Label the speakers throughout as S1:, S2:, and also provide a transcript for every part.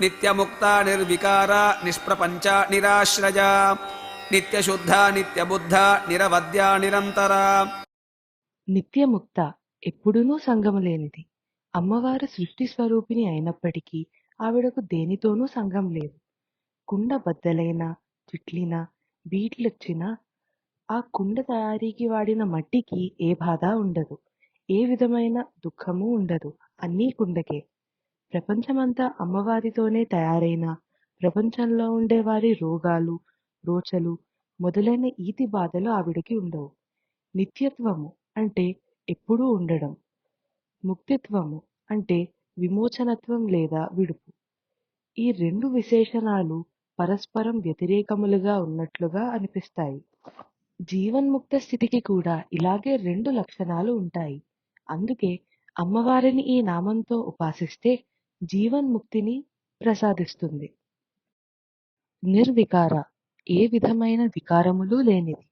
S1: నిత్యముక్త నిర్వికార నిష్ప్రపంచ నిరాశ్రయ నిత్యశుద్ధ నిత్యబుద్ధ నిరవద్య నిరంతర.
S2: నిత్యముక్త ఎప్పుడునూ సంగము లేనిది. అమ్మవారు సృష్టి స్వరూపిణి అయినప్పటికీ ఆవిడకు దేనితోనూ సంగం లేదు. కుండ బద్దలైనా చిట్లినా బీట్లొచ్చినా ఆ కుండ తయారీకి వాడిన మట్టికి ఏ బాధ ఉండదు. ఏ విధమైన దుఃఖము ఉండదు. అన్నీ కుండకే. ప్రపంచమంతా అమ్మవారితోనే తయారైన ప్రపంచంలో ఉండే వారి రోగాలు రోచలు మొదలైన ఈతి బాధలు ఆవిడకి ఉండవు. నిత్యత్వము అంటే ఎప్పుడూ ఉండడం. ముక్తిత్వము అంటే విమోచనత్వం లేదా విడుపు. ఈ రెండు విశేషణాలు పరస్పరం వ్యతిరేకములుగా ఉన్నట్లుగా అనిపిస్తాయి. జీవన్ముక్త స్థితికి కూడా ఇలాగే రెండు లక్షణాలు ఉంటాయి. అందుకే అమ్మవారిని ఈ నామంతో ఉపాసిస్తే జీవన్ముక్తిని ప్రసాదిస్తుంది. నిర్వికార ఏ విధమైన వికారములు లేనిది.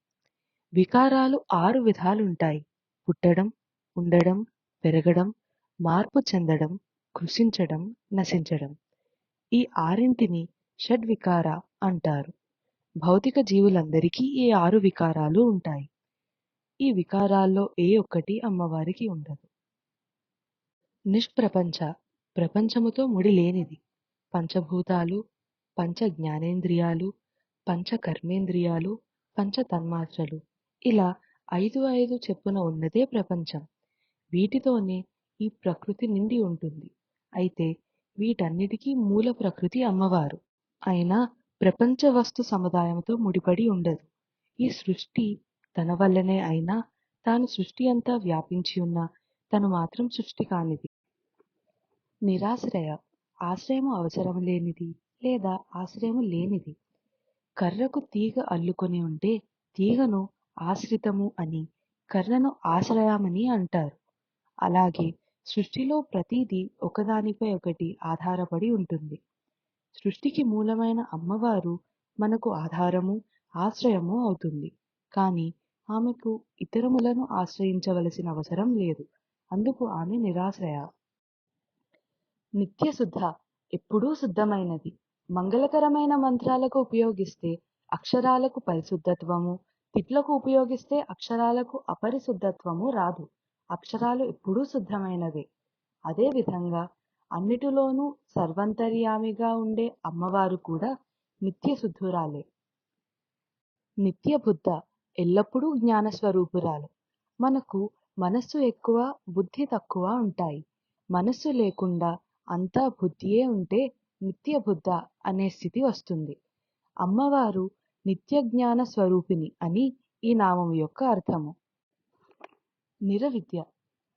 S2: వికారాలు ఆరు విధాలుంటాయి. పుట్టడం ఉండడం పెరగడం మార్పు చెందడం కృషించడం నశించడం. ఈ ఆరింటిని షడ్వికార అంటారు. భౌతిక జీవులందరికీ ఈ ఆరు వికారాలు ఉంటాయి. ఈ వికారాల్లో ఏ ఒక్కటి అమ్మవారికి ఉండదు. నిష్ప్రపంచ ప్రపంచముతో ముడి లేనిది. పంచభూతాలు పంచ జ్ఞానేంద్రియాలు పంచ కర్మేంద్రియాలు పంచ తన్మాత్రలు. ఇలా ఐదు ఐదు చెప్పున ఉన్నదే ప్రపంచం. వీటితోనే ఈ ప్రకృతి నిండి ఉంటుంది. అయితే వీటన్నిటికీ మూల ప్రకృతి అమ్మవారు. అయినా ప్రపంచ వస్తు సముదాయంతో ముడిపడి ఉండదు. ఈ సృష్టి తన వల్లనే అయినా తాను సృష్టి అంతా వ్యాపించి ఉన్న తను మాత్రం సృష్టి కానిది. నిరాశ్రయ ఆశ్రయము అవసరం లేనిది లేదా ఆశ్రయము లేనిది. కర్రకు తీగ అల్లుకొని ఉంటే తీగను ఆశ్రితము అని కర్రను ఆశ్రయమని అంటారు. అలాగే సృష్టిలో ప్రతిదీ ఒకదానిపై ఒకటి ఆధారపడి ఉంటుంది. సృష్టికి మూలమైన అమ్మవారు మనకు ఆధారము ఆశ్రయము అవుతుంది. కానీ ఆమెకు ఇతరములను ఆశ్రయించవలసిన అవసరం లేదు. అందుకు ఆమె నిరాశ్రయ. నిత్యశుద్ధ ఎప్పుడూ శుద్ధమైనది. మంగళకరమైన మంత్రాలకు ఉపయోగిస్తే అక్షరాలకు పరిశుద్ధత్వము తిట్లకు ఉపయోగిస్తే అక్షరాలకు అపరిశుద్ధత్వము రాదు. అక్షరాలు ఎప్పుడూ శుద్ధమైనవే. అదేవిధంగా అన్నిటిలోనూ సర్వంతర్యామిగా ఉండే అమ్మవారు కూడా నిత్యశుద్ధురాలే నిత్యబుద్ధ ఎల్లప్పుడూ జ్ఞానస్వరూపురాలు. మనకు మనస్సు ఎక్కువ బుద్ధి తక్కువ ఉంటాయి. మనస్సు లేకుండా అంతా బుద్ధియే ఉంటే నిత్య బుద్ధ అనే స్థితి వస్తుంది. అమ్మవారు నిత్య జ్ఞాన స్వరూపిణి అని ఈ నామం యొక్క అర్థము. నిరవిద్య.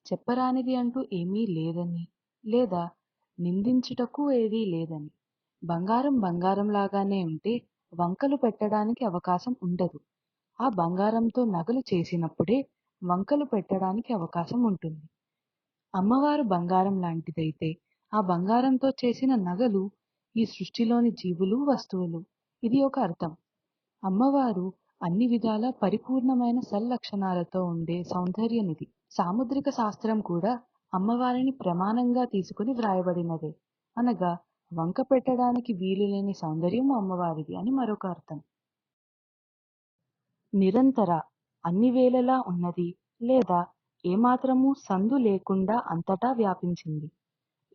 S2: చెప్పరానిది అంటూ ఏమీ లేదని లేదా నిందించుటకు ఏదీ లేదని. బంగారం బంగారం లాగానే ఉంటే వంకలు పెట్టడానికి అవకాశం ఉండదు. ఆ బంగారంతో నగలు చేసినప్పుడే వంకలు పెట్టడానికి అవకాశం ఉంటుంది. అమ్మవారు బంగారం లాంటిదైతే ఆ బంగారంతో చేసిన నగలు ఈ సృష్టిలోని జీవులు వస్తువులు. ఇది ఒక అర్థం. అమ్మవారు అన్ని విధాల పరిపూర్ణమైన సల్లక్షణాలతో ఉండే సౌందర్యనిధి. సాముద్రిక శాస్త్రం కూడా అమ్మవారిని ప్రమాణంగా తీసుకుని వ్రాయబడినదే. అనగా వంక పెట్టడానికి వీలు లేని సౌందర్యం అమ్మవారిది అని మరొక అర్థం. నిరంతర అన్ని వేళలా ఉన్నది లేదా ఏమాత్రమూ సందు లేకుండా అంతటా వ్యాపించింది.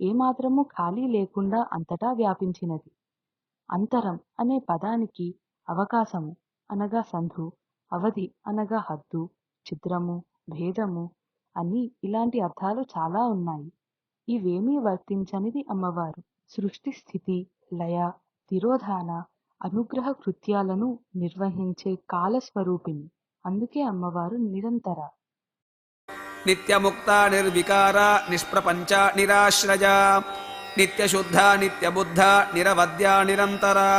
S2: ఏమాత్రము ఖాళీ లేకుండా అంతటా వ్యాపించినది. అంతరం అనే పదానికి అవకాశము అనగా సంధు అవధి అనగా హద్దు చిత్రము భేదము అని ఇలాంటి అర్థాలు చాలా ఉన్నాయి. ఇవేమీ వర్తించనిది అమ్మవారు. సృష్టి స్థితి లయ తిరోధాన అనుగ్రహ కృత్యాలను నిర్వహించే కాలస్వరూపిణి. అందుకే అమ్మవారు నిరంతర
S1: नित्यमुक्ता निर्विकारा निष्प्रपञ्चा निराश्रया। नित्यशुद्धा नित्यबुद्धा निरवद्या निरन्तरा।